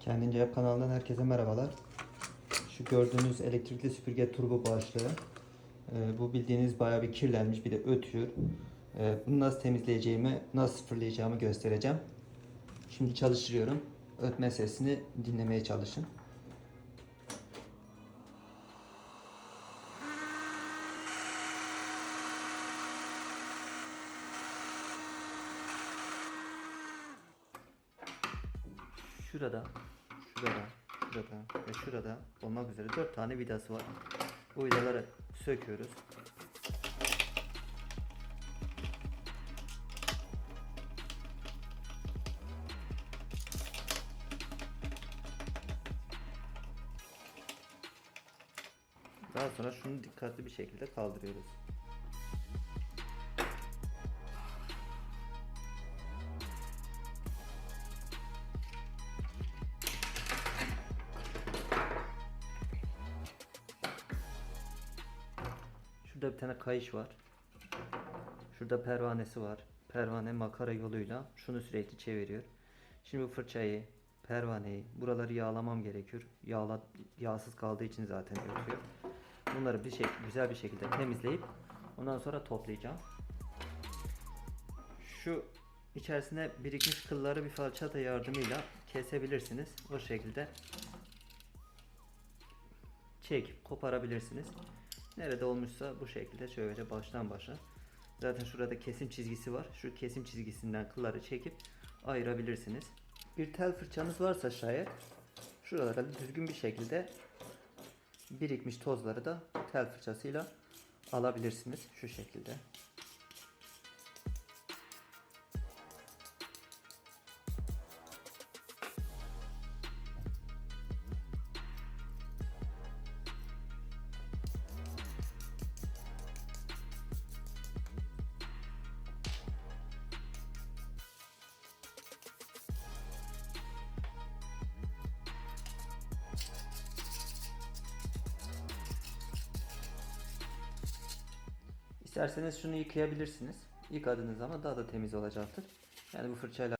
Kendince Yap kanalından herkese merhabalar. Şu gördüğünüz elektrikli süpürge turbo başlığı. Ee, bu bildiğiniz bayağı bir kirlenmiş bir de ötüyor. Ee, bunu nasıl temizleyeceğimi, nasıl sıfırlayacağımı göstereceğim. Şimdi çalıştırıyorum. Ötme sesini dinlemeye çalışın. Şurada, şurada, şurada ve şurada olmak üzere 4 tane vidası var. Bu vidaları söküyoruz. Daha sonra şunu dikkatli bir şekilde kaldırıyoruz. Şurada bir tane kayış var. Şurada pervanesi var. Pervane makara yoluyla şunu sürekli çeviriyor. Şimdi bu fırçayı, pervaneyi, buraları yağlamam gerekiyor. Yağla, yağsız kaldığı için zaten ötüyor. Bunları bir şey, güzel bir şekilde temizleyip ondan sonra toplayacağım. Şu içerisine birikmiş kılları bir falçata yardımıyla kesebilirsiniz. O şekilde çekip koparabilirsiniz. Nerede olmuşsa bu şekilde şöyle baştan başa. Zaten şurada kesim çizgisi var. Şu kesim çizgisinden kılları çekip ayırabilirsiniz. Bir tel fırçanız varsa şayet şuralara düzgün bir şekilde birikmiş tozları da tel fırçasıyla alabilirsiniz şu şekilde. İsterseniz şunu yıkayabilirsiniz. Yıkadığınız zaman daha da temiz olacaktır. Yani bu fırçayla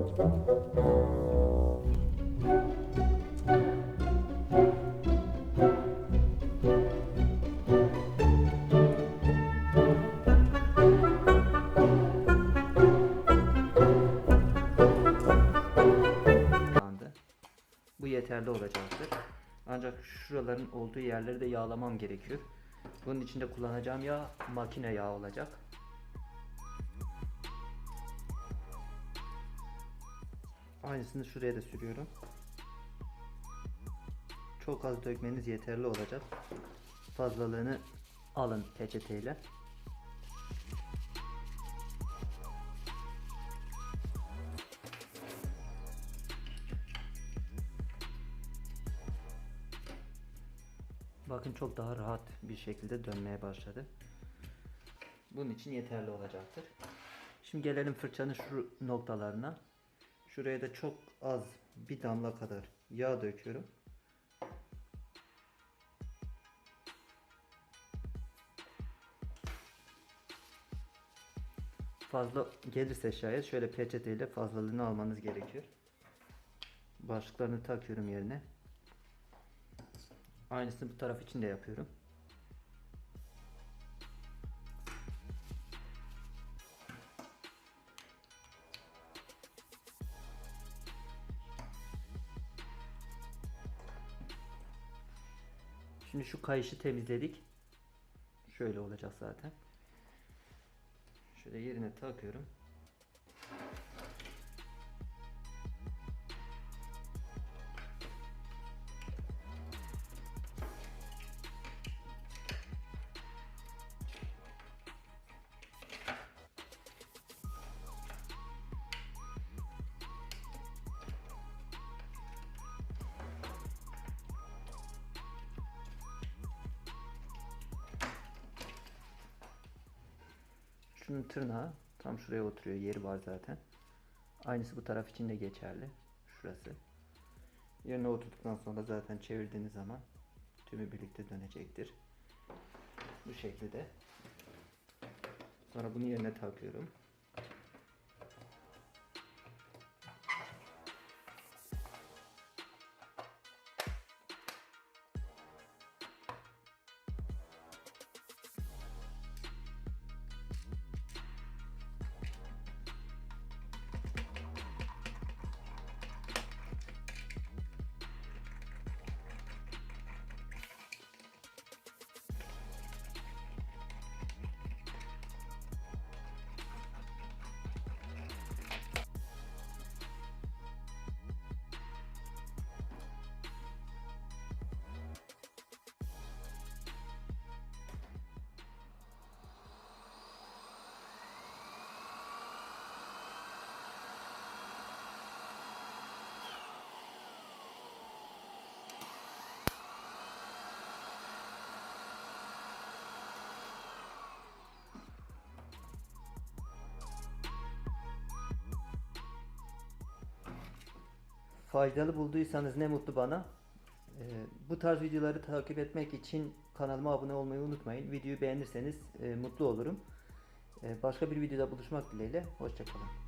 Bu yeterli olacaktır. Ancak şuraların olduğu yerleri de yağlamam gerekiyor. Bunun için de kullanacağım yağ makine yağı olacak. Aynısını şuraya da sürüyorum. Çok az dökmeniz yeterli olacak. Fazlalığını alın peçeteyle. Bakın çok daha rahat bir şekilde dönmeye başladı. Bunun için yeterli olacaktır. Şimdi gelelim fırçanın şu noktalarına. Şuraya da çok az bir damla kadar yağ döküyorum. Fazla gelirse şayet şöyle peçeteyle fazlalığını almanız gerekiyor. Başlıklarını takıyorum yerine. Aynısını bu taraf için de yapıyorum. Şimdi şu kayışı temizledik. Şöyle olacak zaten. Şöyle yerine takıyorum. Şunun tırnağı tam şuraya oturuyor. Yeri var zaten. Aynısı bu taraf için de geçerli. Şurası. Yerine oturduktan sonra zaten çevirdiğiniz zaman tümü birlikte dönecektir. Bu şekilde. Sonra bunu yerine takıyorum. Faydalı bulduysanız ne mutlu bana. Ee, bu tarz videoları takip etmek için kanalıma abone olmayı unutmayın. Videoyu beğenirseniz e, mutlu olurum. Ee, başka bir videoda buluşmak dileğiyle. Hoşçakalın.